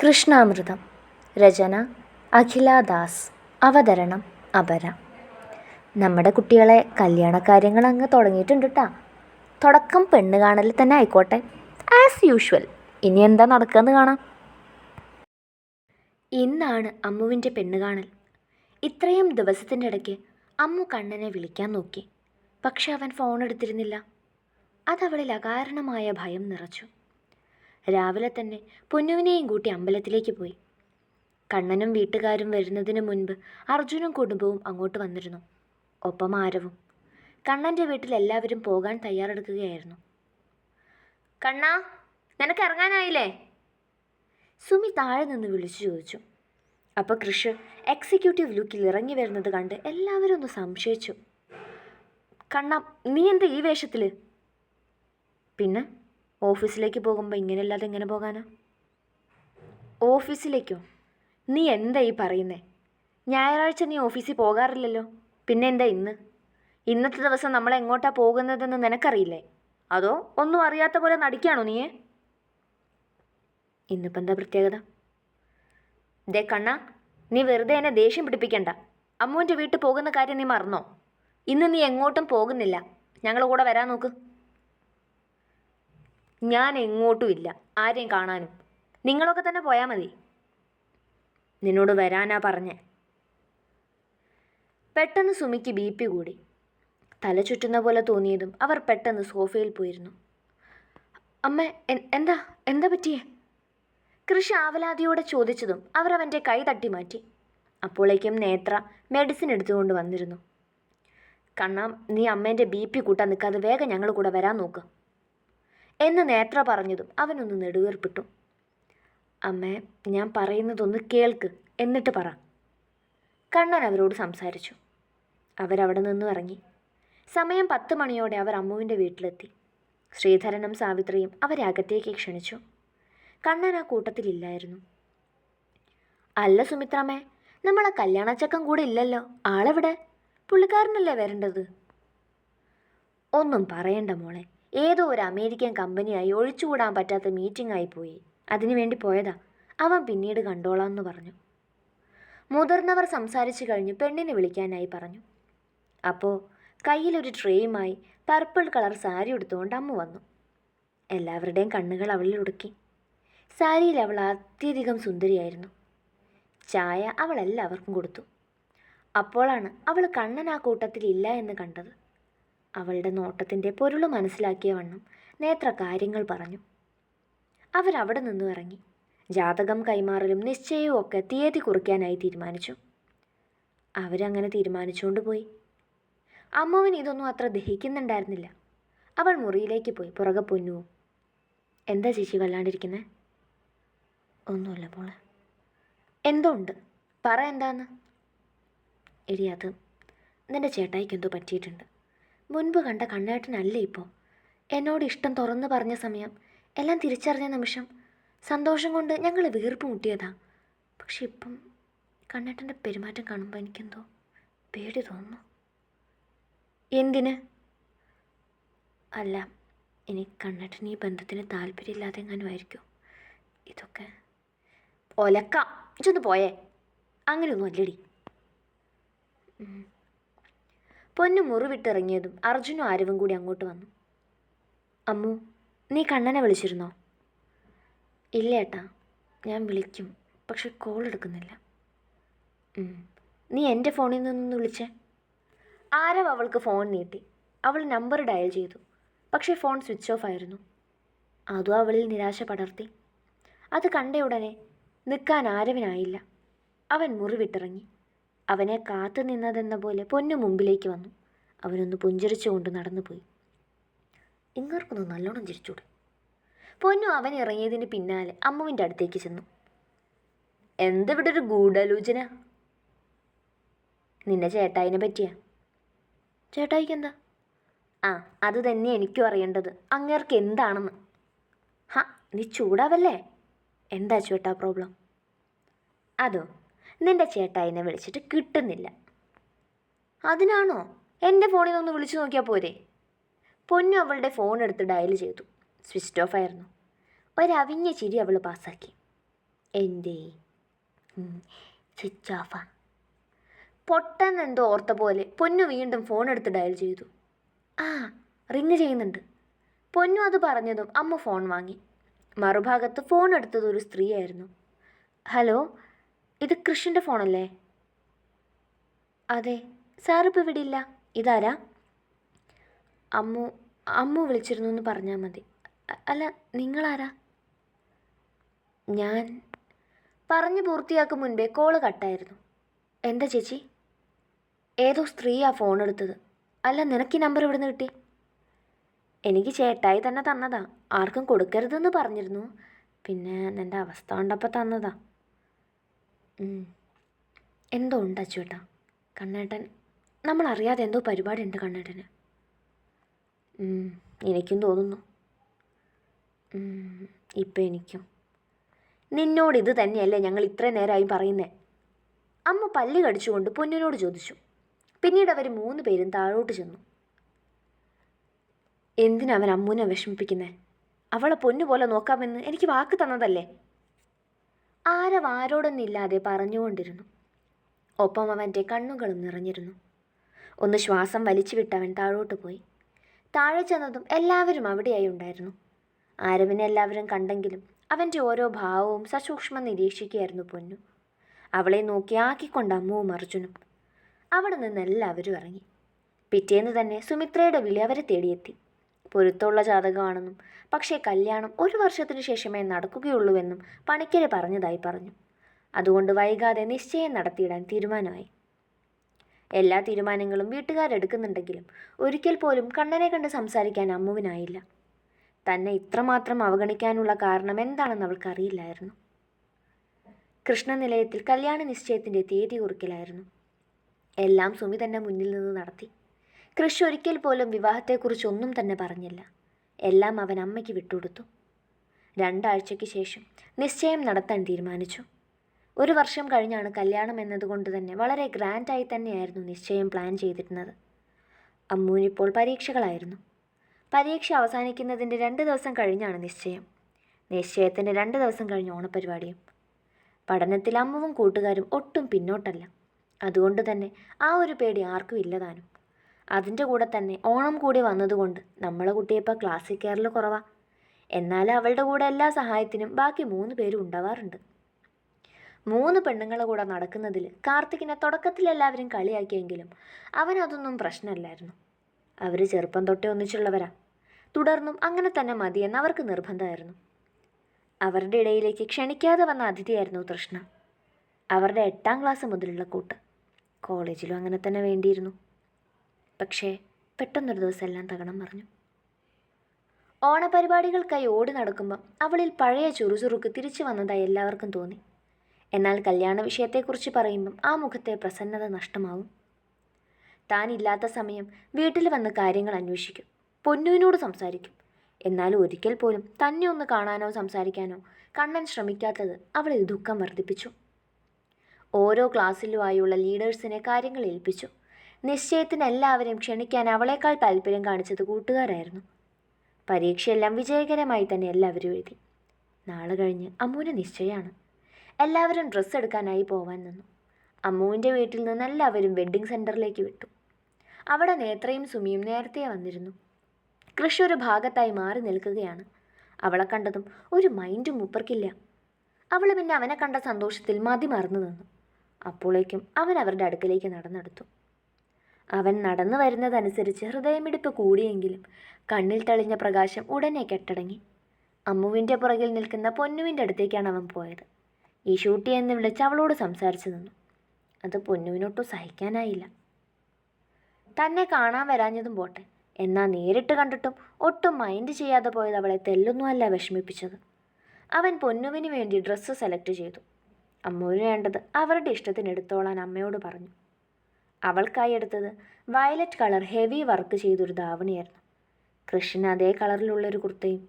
കൃഷ്ണാമൃതം രചന അഖില ദാസ് അവതരണം അപര. നമ്മുടെ കുട്ടികളെ കല്യാണക്കാര്യങ്ങൾ അങ്ങ് തുടങ്ങിയിട്ടുണ്ട് കേട്ടാ തുടക്കം പെണ്ണ് കാണലിൽ തന്നെ ആയിക്കോട്ടെ. ആസ് യൂഷ്വൽ ഇനി എന്താ നടക്കുകയെന്ന് കാണാം. ഇന്നാണ് അമ്മുവിന്റെ പെണ്ണ് കാണൽ. ഇത്രയും ദിവസത്തിന്റെ ഇടയ്ക്ക് അമ്മു കണ്ണനെ വിളിക്കാൻ നോക്കി. പക്ഷെ അവൻ ഫോൺ എടുത്തിരുന്നില്ല അതവളിൽ അകാരണമായ ഭയം നിറച്ചു. രാവിലെ തന്നെ പൊന്നുവിനെയും കൂട്ടി അമ്പലത്തിലേക്ക് പോയി. കണ്ണനും വീട്ടുകാരും വരുന്നതിന് മുൻപ് അർജുനും കുടുംബവും അങ്ങോട്ട് വന്നിരുന്നു. ഒപ്പം ആരവും. കണ്ണന്റെ വീട്ടിൽ എല്ലാവരും പോകാൻ തയ്യാറെടുക്കുകയായിരുന്നു. കണ്ണാ നിനക്ക് ഇറങ്ങാനായില്ലേ? സുമി താഴെ നിന്ന് വിളിച്ചു ചോദിച്ചു. അപ്പോൾ കൃഷ് എക്സിക്യൂട്ടീവ് ലുക്കിൽ ഇറങ്ങി വരുന്നത് കണ്ട് എല്ലാവരും ഒന്ന് സംശയിച്ചു. കണ്ണ നീ എന്താ ഈ വേഷത്തിൽ പിന്നെ? ഓഫീസിലേക്ക് പോകുമ്പോൾ ഇങ്ങനെയല്ലാതെ എങ്ങനെ പോകാനാ? ഓഫീസിലേക്കോ? നീ എന്താ ഈ പറയുന്നേ? ഞായറാഴ്ച നീ ഓഫീസിൽ പോകാറില്ലല്ലോ. പിന്നെ എന്താ ഇന്ന്? ഇന്നത്തെ ദിവസം നമ്മൾ എങ്ങോട്ടാ പോകുന്നതെന്ന് നിനക്കറിയില്ലേ? അതോ ഒന്നും അറിയാത്ത പോലെ നടിക്കാണോ നീയെ? ഇന്നിപ്പോൾ എന്താ പ്രത്യേകത? ദേ കണ്ണ നീ വെറുതെ എന്നെ ദേഷ്യം പിടിപ്പിക്കണ്ട. അമ്മുവിന്റെ വീട്ടിൽ പോകുന്ന കാര്യം നീ മറന്നോ? ഇന്ന് നീ എങ്ങോട്ടും പോകുന്നില്ല. ഞങ്ങൾ കൂടെ വരാൻ നോക്ക്. ഞാൻ എങ്ങോട്ടും ഇല്ല ആരെയും കാണാനും. നിങ്ങളൊക്കെ തന്നെ പോയാൽ മതി. നിന്നോട് വരാനാ പറഞ്ഞേ. പെട്ടെന്ന് സുമിക്ക് ബി പി കൂടി. തല ചുറ്റുന്ന പോലെ തോന്നിയതും അവർ പെട്ടെന്ന് സോഫയിൽ പോയിരുന്നു. അമ്മ എന്താ എന്താ പറ്റിയേ? കൃഷി ആവലാതിയോടെ ചോദിച്ചതും അവർ അവന്റെ കൈ തട്ടി മാറ്റി. അപ്പോഴേക്കും നേത്ര മെഡിസിൻ എടുത്തുകൊണ്ട് വന്നിരുന്നു. കണ്ണാം നീ അമ്മേന്റെ ബി പി കൂട്ടാൻ നിൽക്കാതെ വേഗം ഞങ്ങൾ കൂടെ വരാൻ നോക്ക്. എന്ന് നേത്ര പറഞ്ഞതും അവനൊന്ന് നെടുവേർപ്പിട്ടു. അമ്മേ ഞാൻ പറയുന്നതൊന്ന് കേൾക്ക് എന്നിട്ട് പറ. കണ്ണൻ അവരോട് സംസാരിച്ചു. അവരവിടെ നിന്നും ഇറങ്ങി. സമയം പത്ത് മണിയോടെ അവർ അമ്മുവിന്റെ വീട്ടിലെത്തി. ശ്രീധരനും സാവിത്രിയും അവരെ അകത്തേക്ക് ക്ഷണിച്ചു. കണ്ണൻ ആ കൂട്ടത്തിലില്ലായിരുന്നു അല്ല സുമിത്രമേ നമ്മളെ കല്യാണച്ചക്കം കൂടെ ഇല്ലല്ലോ. ആളെവിടെ? പുള്ളിക്കാരനല്ലേ വരേണ്ടത്? ഒന്നും പറയണ്ട മോളെ. ഏതോ ഒരു അമേരിക്കൻ കമ്പനിയായി ഒഴിച്ചുകൂടാൻ പറ്റാത്ത മീറ്റിംഗ് ആയി പോയി. അതിനു വേണ്ടി പോയതാ. അവൻ പിന്നീട് കണ്ടോളാമെന്ന് പറഞ്ഞു. മുതിർന്നവർ സംസാരിച്ചു കഴിഞ്ഞ് പെണ്ണിനെ വിളിക്കാനായി പറഞ്ഞു. അപ്പോൾ കയ്യിലൊരു ട്രേയുമായി പർപ്പിൾ കളർ സാരി എടുത്തുകൊണ്ട് അമ്മ വന്നു. എല്ലാവരുടെയും കണ്ണുകൾ അവളിൽ ഉടുക്കി സാരിയിൽ അവൾ അത്യധികം സുന്ദരിയായിരുന്നു. ചായ അവൾ എല്ലാവർക്കും കൊടുത്തു. അപ്പോഴാണ് അവൾ കണ്ണൻ ആ കൂട്ടത്തിൽ ഇല്ല എന്ന് കണ്ടത്. അവളുടെ നോട്ടത്തിന്റെ പൊരുൾ മനസ്സിലാക്കിയ വണ്ണം നേത്ര കാര്യങ്ങൾ പറഞ്ഞു. അവരവിടെ നിന്നും ഇറങ്ങി. ജാതകം കൈമാറലും നിശ്ചയവും ഒക്കെ തീയതി കുറിക്കാനായി തീരുമാനിച്ചു. അവരങ്ങനെ തീരുമാനിച്ചുകൊണ്ട് പോയി. അമ്മുവിന് ഇതൊന്നും അത്ര ദഹിക്കുന്നുണ്ടായിരുന്നില്ല. അവൾ മുറിയിലേക്ക് പോയി പുറകെ പൊന്നുവും എന്താ ചേച്ചി വല്ലാണ്ടിരിക്കുന്നത് ഒന്നുമില്ല പോളെ എന്തോ ഉണ്ട് പറ എന്താന്ന്. എടി അത് നിന്റെ ചേട്ടായിക്ക് എന്തോ പറ്റിയിട്ടുണ്ട്. മുൻപ് കണ്ട കണ്ണേട്ടനല്ല ഇപ്പോൾ എന്നോട് ഇഷ്ടം തുറന്നു പറഞ്ഞ സമയം എല്ലാം തിരിച്ചറിഞ്ഞ നിമിഷം സന്തോഷം കൊണ്ട് ഞങ്ങൾ വീർപ്പ് മുട്ടിയതാ. പക്ഷെ ഇപ്പം കണ്ണേട്ടന്റെ പെരുമാറ്റം കാണുമ്പോൾ എനിക്കെന്തോ പേടി തോന്നുന്നു. എന്തിന്? അല്ല ഇനി കണ്ണേട്ടൻ ഈ ബന്ധത്തിന് താല്പര്യമില്ലാതെ എങ്ങാനും ഇതൊക്കെ ഒലക്ക. ഇച്ചൊന്ന് പോയേ. അങ്ങനെയൊന്നും അല്ലടി. പൊന്നു മുറിവിട്ടിറങ്ങിയതും അർജുനും ആരവും കൂടി അങ്ങോട്ട് വന്നു. അമ്മു നീ കണ്ണനെ വിളിച്ചിരുന്നോ? ഇല്ല ഏട്ടാ ഞാൻ വിളിക്കും പക്ഷെ കോൾ എടുക്കുന്നില്ല. നീ എന്റെ ഫോണിൽ നിന്നൊന്ന് വിളിച്ചേ. ആരവ് അവൾക്ക് ഫോൺ നീട്ടി. അവൾ നമ്പർ ഡയൽ ചെയ്തു. പക്ഷേ ഫോൺ സ്വിച്ച് ഓഫ് ആയിരുന്നു. അതും അവളിൽ നിരാശ പടർത്തി? അത് കണ്ട ഉടനെ നിൽക്കാൻ ആരവിനായില്ല. അവൻ മുറിവിട്ടിറങ്ങി. അവനെ കാത്തു നിന്നതെന്ന പോലെ പൊന്നു മുമ്പിലേക്ക് വന്നു. അവനൊന്ന് പുഞ്ചിരിച്ചുകൊണ്ട് നടന്നുപോയി. ഇങ്ങർക്കൊന്ന് നല്ലോണം ചിരിച്ചൂടെ. പൊന്നു അവൻ ഇറങ്ങിയതിന് പിന്നാലെ അമ്മുവിന്റെ അടുത്തേക്ക് ചെന്നു. എന്തിവിടെ ഒരു ഗൂഢാലോചന? നിന്റെ ചേട്ടായിനെ പറ്റിയാ? ചേട്ടായിക്ക് എന്താ? ആ അത് തന്നെ എനിക്കും അറിയേണ്ടത്. അങ്ങേർക്ക് എന്താണെന്ന്. ഹ നീ ചൂടാവല്ലേ? എന്താ ചേട്ടാ പ്രോബ്ലം അതോ നിന്റെ ചേട്ടായിനെ വിളിച്ചിട്ട് കിട്ടുന്നില്ല. അതിനാണോ? എന്റെ ഫോണിൽ നിന്ന് വിളിച്ചു നോക്കിയാൽ പോരെ? പൊന്നു അവളുടെ ഫോൺ എടുത്ത് ഡയൽ ചെയ്തു. സ്വിച്ച് ഓഫ് ആയിരുന്നു. ഒരവിഞ്ഞ ചിരി അവൾ പാസ്സാക്കി. എന്റെ സ്വിച്ച് ഓഫാ പൊട്ടെന്നെന്തോ ഓർത്ത പോലെ പൊന്നു വീണ്ടും ഫോൺ എടുത്ത് ഡയൽ ചെയ്തു. ആ റിങ് ചെയ്യുന്നുണ്ട്. പൊന്നു അത് പറഞ്ഞതും അമ്മ ഫോൺ വാങ്ങി. മറുഭാഗത്ത് ഫോൺ എടുത്തത് ഒരു സ്ത്രീയായിരുന്നു. ഹലോ? ഇത് കൃഷിന്റെ ഫോണല്ലേ? അതെ. സാറിപ്പോൾ ഇവിടെ ഇല്ല ഇതാരാ? അമ്മു അമ്മു വിളിച്ചിരുന്നു എന്ന് പറഞ്ഞാൽ മതി. അല്ല നിങ്ങളാരാ? ഞാൻ. പറഞ്ഞു പൂർത്തിയാക്കും മുൻപേ കോൾ കട്ടായിരുന്നു. എന്താ ചേച്ചി? ഏതോ സ്ത്രീയാ ഫോൺ എടുത്തത്. അല്ല നിനക്ക് ഈ നമ്പർ ഇവിടുന്ന് കിട്ടി? എനിക്ക് ചേട്ടായി തന്നെ തന്നതാ. ആർക്കും കൊടുക്കരുതെന്ന് പറഞ്ഞിരുന്നു. പിന്നെ നിന്റെ അവസ്ഥ കണ്ടപ്പോൾ തന്നതാ. എന്തോ ഉണ്ട് അച്ചുവേട്ടാ. കണ്ണേട്ടൻ നമ്മളറിയാതെ എന്തോ പരിപാടി ഉണ്ട് കണ്ണേട്ടന് എനിക്കും തോന്നുന്നു. ഇപ്പം എനിക്കും. നിന്നോട് ഇത് തന്നെയല്ലേ ഞങ്ങൾ ഇത്രയും നേരമായി പറയുന്നേ? അമ്മ പല്ല് കടിച്ചുകൊണ്ട് പൊന്നിനോട് ചോദിച്ചു. പിന്നീട് അവർ മൂന്ന് പേരും താഴോട്ട് ചെന്നു. എന്തിനവൻ അമ്മൂനെ വിഷമിപ്പിക്കുന്നേ? അവളെ പൊന്നു പോലെ നോക്കാമെന്ന് എനിക്ക് വാക്ക് തന്നതല്ലേ? ആരവ് ആരോടൊന്നില്ലാതെ പറഞ്ഞുകൊണ്ടിരുന്നു. ഒപ്പം അവന്റെ കണ്ണുകളും നിറഞ്ഞിരുന്നു. ഒന്ന് ശ്വാസം വലിച്ചു വിട്ടവൻ താഴോട്ട് പോയി. താഴെ ചെന്നതും എല്ലാവരും അവിടെയായി ഉണ്ടായിരുന്നു. ആരവിനെ എല്ലാവരും കണ്ടെങ്കിലും അവന്റെ ഓരോ ഭാവവും സസൂക്ഷ്മം നിരീക്ഷിക്കുകയായിരുന്നു പൊന്നു. അവളെ നോക്കി ആക്കിക്കൊണ്ട് അമ്മുവും അർജുനും. അവിടെ നിന്ന് എല്ലാവരും ഇറങ്ങി. പിറ്റേന്ന് തന്നെ സുമിത്രയുടെ വിളി അവരെ തേടിയെത്തി. പൊരുത്തമുള്ള ജാതകമാണെന്നും പക്ഷേ കല്യാണം ഒരു വർഷത്തിനു ശേഷമേ നടക്കുകയുള്ളൂവെന്നും പണിക്കര് പറഞ്ഞതായി പറഞ്ഞു. അതുകൊണ്ട് വൈകാതെ നിശ്ചയം നടത്തിയിടാൻ തീരുമാനമായി. എല്ലാ തീരുമാനങ്ങളും വീട്ടുകാരെടുക്കുന്നുണ്ടെങ്കിലും ഒരിക്കൽ പോലും കണ്ണനെ കണ്ട് സംസാരിക്കാൻ അമ്മുവിനായില്ല. തന്നെ ഇത്രമാത്രം അവഗണിക്കാനുള്ള കാരണം എന്താണെന്ന് അവൾക്കറിയില്ലായിരുന്നു. കൃഷ്ണനിലയത്തിൽ കല്യാണ നിശ്ചയത്തിന്റെ തീയതി കുറിക്കലായിരുന്നു. എല്ലാം സുമി തന്നെ മുന്നിൽ നിന്ന് നടത്തി. കൃഷി ഒരിക്കൽ പോലും വിവാഹത്തെക്കുറിച്ച് ഒന്നും തന്നെ പറഞ്ഞില്ല. എല്ലാം അവൻ അമ്മയ്ക്ക് വിട്ടുകൊടുത്തു. രണ്ടാഴ്ചയ്ക്ക് ശേഷം നിശ്ചയം നടത്താൻ തീരുമാനിച്ചു. ഒരു വർഷം കഴിഞ്ഞാണ് കല്യാണം എന്നതുകൊണ്ട് തന്നെ വളരെ ഗ്രാൻഡായി തന്നെയായിരുന്നു നിശ്ചയം പ്ലാൻ ചെയ്തിരുന്നത്. അമ്മൂനിപ്പോൾ പരീക്ഷകളായിരുന്നു. പരീക്ഷ അവസാനിക്കുന്നതിന്റെ രണ്ട് ദിവസം കഴിഞ്ഞാണ് നിശ്ചയം. നിശ്ചയത്തിന്റെ രണ്ട് ദിവസം കഴിഞ്ഞ ഓണപ്പരിപാടിയും. പഠനത്തിൽ അമ്മുവും കൂട്ടുകാരും ഒട്ടും പിന്നോട്ടല്ല. അതുകൊണ്ട് തന്നെ ആ ഒരു പേടി ആർക്കും ഇല്ലതാനും അതിന്റെ കൂടെ തന്നെ ഓണം കൂടി വന്നതുകൊണ്ട് നമ്മളെ കുട്ടിയിപ്പോൾ ക്ലാസ്സിൽ കയറൽ കുറവാ. എന്നാൽ അവളുടെ കൂടെ എല്ലാ സഹായത്തിനും ബാക്കി മൂന്ന് പേരും ഉണ്ടാവാറുണ്ട്. മൂന്ന് പെണ്ണുങ്ങളെ കൂടെ നടക്കുന്നതിൽ കാർത്തികിനെ തുടക്കത്തിൽ എല്ലാവരും കളിയാക്കിയെങ്കിലും അവനതൊന്നും പ്രശ്നമല്ലായിരുന്നു. അവർ ചെറുപ്പം തൊട്ടേ ഒന്നിച്ചുള്ളവരാ. തുടർന്നും അങ്ങനെ തന്നെ മതിയെന്ന് അവർക്ക് നിർബന്ധമായിരുന്നു. അവരുടെ ഇടയിലേക്ക് ക്ഷണിക്കാതെ വന്ന അതിഥിയായിരുന്നു തൃഷ്ണ. അവരുടെ എട്ടാം ക്ലാസ് മുതലുള്ള കൂട്ട്. കോളേജിലും അങ്ങനെ തന്നെ വേണ്ടിയിരുന്നു. പക്ഷേ പെട്ടെന്നൊരു ദിവസം എല്ലാം തകണം പറഞ്ഞു ഓണപരിപാടികൾക്കായി ഓടി നടക്കുമ്പം അവളിൽ പഴയ ചുറുചുറുക്ക് തിരിച്ചു വന്നതായി എല്ലാവർക്കും തോന്നി. എന്നാൽ കല്യാണ വിഷയത്തെക്കുറിച്ച് പറയുമ്പം ആ മുഖത്തെ പ്രസന്നത നഷ്ടമാവും. താൻ ഇല്ലാത്ത സമയം വീട്ടിൽ വന്ന് കാര്യങ്ങൾ അന്വേഷിക്കും പൊന്നുവിനോട് സംസാരിക്കും. എന്നാൽ ഒരിക്കൽ പോലും തന്നെ ഒന്ന് കാണാനോ സംസാരിക്കാനോ കണ്ണൻ ശ്രമിക്കാത്തത് അവളിൽ ദുഃഖം വർദ്ധിപ്പിച്ചു. ഓരോ ക്ലാസ്സിലുമായുള്ള ലീഡേഴ്സിനെ കാര്യങ്ങൾ ഏൽപ്പിച്ചു. നിശ്ചയത്തിന് എല്ലാവരെയും ക്ഷണിക്കാൻ അവളേക്കാൾ താല്പര്യം കാണിച്ചത് കൂട്ടുകാരായിരുന്നു. പരീക്ഷയെല്ലാം വിജയകരമായി തന്നെ എല്ലാവരും എഴുതി. നാളെ കഴിഞ്ഞ് അമ്മുവിന് നിശ്ചയമാണ് എല്ലാവരും ഡ്രസ്സ് എടുക്കാനായി പോവാൻ നിന്നു. അമ്മുവിന്റെ വീട്ടിൽ നിന്ന് എല്ലാവരും വെഡ്ഡിംഗ് സെന്ററിലേക്ക് വിട്ടു. അവിടെ നേത്രയും സുമിയും നേരത്തെ വന്നിരുന്നു. കൃഷി ഒരു ഭാഗത്തായി മാറി നിൽക്കുകയാണ്. അവളെ കണ്ടതും ഒരു മൈൻഡും മൂപ്പർക്കില്ല. അവൾ പിന്നെ അവനെ കണ്ട സന്തോഷത്തിൽ മതി മറന്നു നിന്നു. അപ്പോഴേക്കും അവൻ അവരുടെ അടുക്കലേക്ക് നടന്നെടുത്തു. അവൻ നടന്നു വരുന്നതനുസരിച്ച് ഹൃദയമിടിപ്പ് കൂടിയെങ്കിലും കണ്ണിൽ തെളിഞ്ഞ പ്രകാശം ഉടനെ കെട്ടടങ്ങി. അമ്മുവിന്റെ പുറകിൽ നിൽക്കുന്ന പൊന്നുവിന്റെ അടുത്തേക്കാണ് അവൻ പോയത്. ഈ ഷൂട്ടി എന്ന് വിളിച്ച് അവളോട് സംസാരിച്ചു നിന്നു. അത് പൊന്നുവിനൊട്ടും സഹിക്കാനായില്ല. തന്നെ കാണാൻ വരാഞ്ഞതും പോട്ടെ. എന്നാൽ നേരിട്ട് കണ്ടിട്ടും ഒട്ടും മൈൻഡ് ചെയ്യാതെ പോയത് അവളെ തെല്ലൊന്നുമല്ല വിഷമിപ്പിച്ചത്. അവൻ പൊന്നുവിന് വേണ്ടി ഡ്രസ്സ് സെലക്ട് ചെയ്തു. അമ്മുവിന് വേണ്ടത് അവരുടെ ഇഷ്ടത്തിന് എടുത്തോളാൻ അമ്മയോട് പറഞ്ഞു. അവൾക്കായി എടുത്തത്. വയലറ്റ് കളർ ഹെവി വർക്ക് ചെയ്തൊരു ധാവണിയായിരുന്നു. കൃഷ്ണന് അതേ കളറിലുള്ളൊരു കുർത്തയും.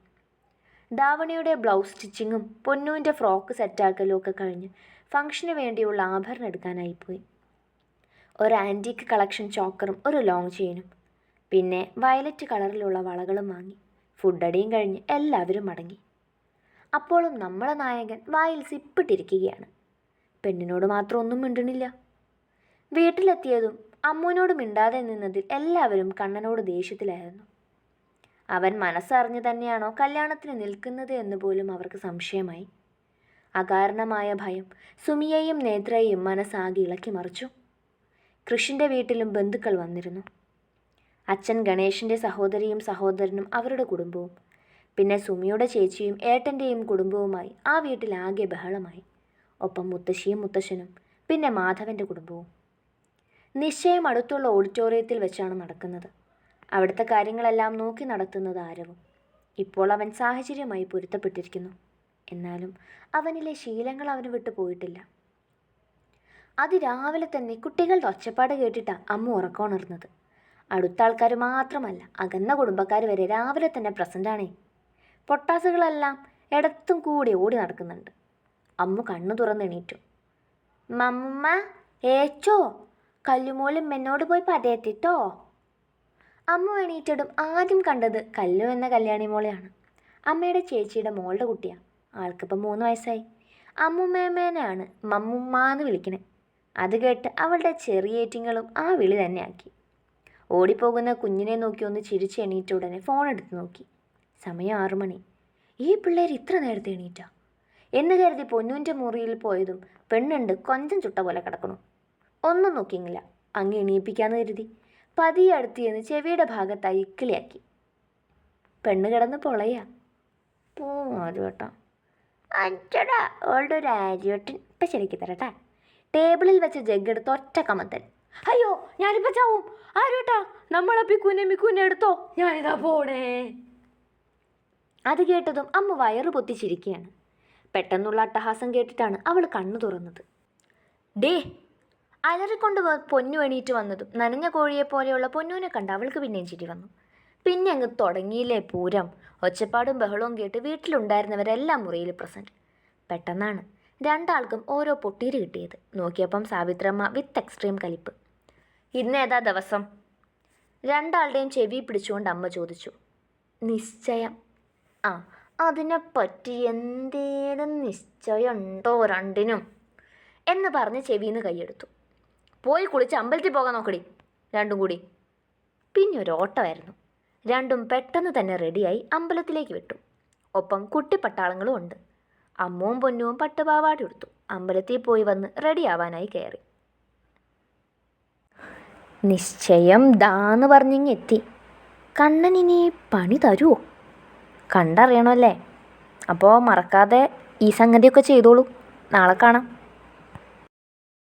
ദാവണിയുടെ ബ്ലൗസ് സ്റ്റിച്ചിങ്ങും പൊന്നുവിന്റെ ഫ്രോക്ക് സെറ്റാക്കലും ഒക്കെ കഴിഞ്ഞ് ഫംഗ്ഷന് വേണ്ടിയുള്ള ആഭരണം എടുക്കാനായി പോയി. ഒരു ആന്റീക്ക് കളക്ഷൻ ചോക്കറും ഒരു ലോങ് ചെയിനും. പിന്നെ വയലറ്റ് കളറിലുള്ള വളകളും വാങ്ങി. ഫുഡടിയും കഴിഞ്ഞ് എല്ലാവരും മടങ്ങി. അപ്പോഴും നമ്മളെ നായകൻ വായിൽ സിപ്പിട്ടിരിക്കുകയാണ്. പെണ്ണിനോട് മാത്രം ഒന്നും മിണ്ടണില്ല. വീട്ടിലെത്തിയതും അമ്മുവിനോട് മിണ്ടാതെ നിന്നതിൽ എല്ലാവരും കണ്ണനോട് ദേഷ്യത്തിലായിരുന്നു. അവൻ മനസ്സറിഞ്ഞു തന്നെയാണോ കല്യാണത്തിന് നിൽക്കുന്നത് എന്ന് പോലും അവർക്ക് സംശയമായി. അകാരണമായ ഭയം സുമിയെയും നേത്രയെയും മനസ്സാകെ ഇളക്കി മറിച്ചു. കൃഷിന്റെ വീട്ടിലും ബന്ധുക്കൾ വന്നിരുന്നു. അച്ഛൻ ഗണേഷിന്റെ സഹോദരിയും സഹോദരനും അവരുടെ കുടുംബവും. പിന്നെ സുമിയുടെ ചേച്ചിയും ഏട്ടന്റെയും കുടുംബവുമായി ആ വീട്ടിൽ ആകെ ബഹളമായി. ഒപ്പം മുത്തശ്ശിയും മുത്തശ്ശനും പിന്നെ മാധവന്റെ കുടുംബവും. നിശ്ചയം അടുത്തുള്ള ഓഡിറ്റോറിയത്തിൽ വെച്ചാണ് നടക്കുന്നത്. അവിടുത്തെ കാര്യങ്ങളെല്ലാം നോക്കി നടത്തുന്നത് ആരവും. ഇപ്പോൾ അവൻ സാഹചര്യമായി പൊരുത്തപ്പെട്ടിരിക്കുന്നു. എന്നാലും അവനിലെ ശീലങ്ങൾ അവന് വിട്ടു പോയിട്ടില്ല. അതിരാവിലെ തന്നെ കുട്ടികളുടെ ഒച്ചപ്പാട് കേട്ടിട്ടാണ് അമ്മ ഉറക്കമുണർന്നത്. അടുത്ത ആൾക്കാർ മാത്രമല്ല അകന്ന കുടുംബക്കാർ വരെ രാവിലെ തന്നെ പ്രസന്റാണേ പൊട്ടാസുകളെല്ലാം ഇടത്തും കൂടി ഓടി നടക്കുന്നുണ്ട്. അമ്മു കണ്ണു തുറന്നെണീറ്റു. മമ്മ ഏച്ചോ? കല്ലുമോളും എന്നോട് പോയി പതയത്തിട്ടോ? അമ്മ എണീറ്റടും ആദ്യം കണ്ടത് കല്ലു എന്ന കല്യാണി മോളെയാണ്. അമ്മയുടെ ചേച്ചിയുടെ മോളുടെ കുട്ടിയാണ് ആൾക്കിപ്പോൾ മൂന്ന് വയസ്സായി. അമ്മുമ്മേമേനെയാണ് മമ്മുമ്മ എന്ന് വിളിക്കണേ. അത് കേട്ട് അവളുടെ ചെറിയേറ്റിങ്ങളും ആ വിളി തന്നെ ആക്കി. ഓടിപ്പോകുന്ന കുഞ്ഞിനെ നോക്കി ഒന്ന് ചിരിച്ച് എണീറ്റ ഉടനെ ഫോൺ എടുത്ത് നോക്കി. സമയം ആറു മണി. ഈ പിള്ളേർ ഇത്ര നേരത്തെ എണീറ്റ? എന്ന് കരുതി പൊന്നുവിന്റെ മുറിയിൽ പോയതും പെണ്ണുണ്ട് കൊഞ്ചം ചുട്ട പോലെ കിടക്കണു ഒന്നും നോക്കിയില്ല അങ്ങ് എണീപ്പിക്കാന്ന് കരുതി. പതിയെ അടുത്ത് ചെന്ന് ചെവിയുടെ ഭാഗത്തായി ഇക്കിളിയാക്കി. പെണ്ണ് കിടന്ന് പൊളയാ. പോരും കേട്ടോ അഞ്ചടാ ഓളുടെ ഒരു ആര്യോട്ടൻ ഇപ്പം ശരിക്ക് തരട്ടെ. ടേബിളിൽ വെച്ച ജഗ് എടുത്ത് ഒറ്റ കമത്തൽ അയ്യോ ഞാനിപ്പോൾ ചാവും. ആരോട്ടാ? നമ്മളെ പിക്കൂനെ മിക്കൂനെ എടുത്തോ? ഞാനിതാ പോണേ. അത് കേട്ടതും അമ്മ വയറ് പൊത്തിച്ചിരിക്കുകയാണ് പെട്ടെന്നുള്ള അട്ടഹാസം കേട്ടിട്ടാണ് അവൾ കണ്ണു തുറന്നത്. ഡേ അലറിക്കൊണ്ട് പൊന്നു എണീറ്റ് വന്നതും നനഞ്ഞ കോഴിയെ പോലെയുള്ള പൊന്നുവിനെ കണ്ട് അവൾക്ക് പിന്നെയും ചിരി വന്നു. പിന്നെ അങ്ങ് തുടങ്ങിയില്ലേ പൂരം? ഒച്ചപ്പാടും ബഹളവും കേട്ട് വീട്ടിലുണ്ടായിരുന്നവരെല്ലാം മുറിയിൽ പ്രസന്റ്. പെട്ടെന്നാണ് രണ്ടാൾക്കും ഓരോ പൊട്ടീര് കിട്ടിയത്. നോക്കിയപ്പം സാവിത്രമ്മ വിത്ത് എക്സ്ട്രീം കലിപ്പ്. ഇന്നേതാ ദിവസം? രണ്ടാളുടെയും ചെവി പിടിച്ചുകൊണ്ട് അമ്മ ചോദിച്ചു. നിശ്ചയം. ആ അതിനെപ്പറ്റി എന്തേലും നിശ്ചയമുണ്ടോ രണ്ടിനും? എന്ന് പറഞ്ഞ് ചെവിന്ന് കൈയെടുത്തു. പോയി കുളിച്ച് അമ്പലത്തിൽ പോകാൻ നോക്കടി. രണ്ടും കൂടി. പിന്നെ ഒരു ഓട്ടമായിരുന്നു. രണ്ടും പെട്ടെന്ന് തന്നെ റെഡിയായി അമ്പലത്തിലേക്ക് വിട്ടു. ഒപ്പം കുട്ടിപ്പട്ടാളങ്ങളും ഉണ്ട്. അമ്മവും പൊന്നുവും പട്ടുപാവാടി എടുത്തു അമ്പലത്തിൽ പോയി വന്ന് റെഡിയാവാനായി കയറി. നിശ്ചയം ദാന്ന് പറഞ്ഞിങ്ങ് എത്തി. കണ്ണനിനി പണി തരുമോ കണ്ടറിയണമല്ലേ? അപ്പോൾ മറക്കാതെ ഈ സംഗതിയൊക്കെ ചെയ്തോളൂ. നാളെ കാണാം.